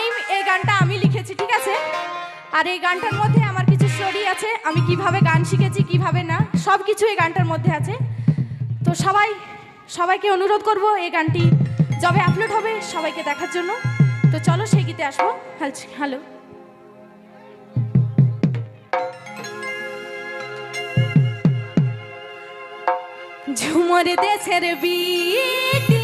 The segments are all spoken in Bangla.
টাইম এই গানটা আমি লিখেছি, ঠিক আছে? আর এই গানটার মধ্যে আমার কিছু স্টোরি আছে, আমি কীভাবে গান শিখেছি, কীভাবে না সব কিছু এই গানটার মধ্যে আছে। তো সবাই, সবাইকে অনুরোধ করব এই গানটি যবে আপলোড হবে, সবাইকে দেখার জন্য। তো চলো সেই গীতে আসব। হ্যালো ঝুমর দেশের বিটি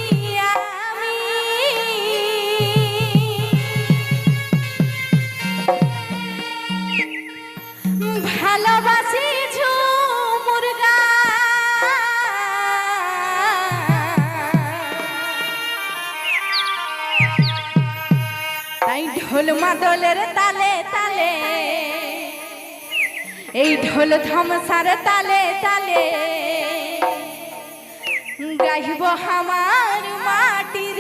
মাদলের তালে তালে। এই ঢোল ধমসার তালে তালে। গাইব আমার মাটির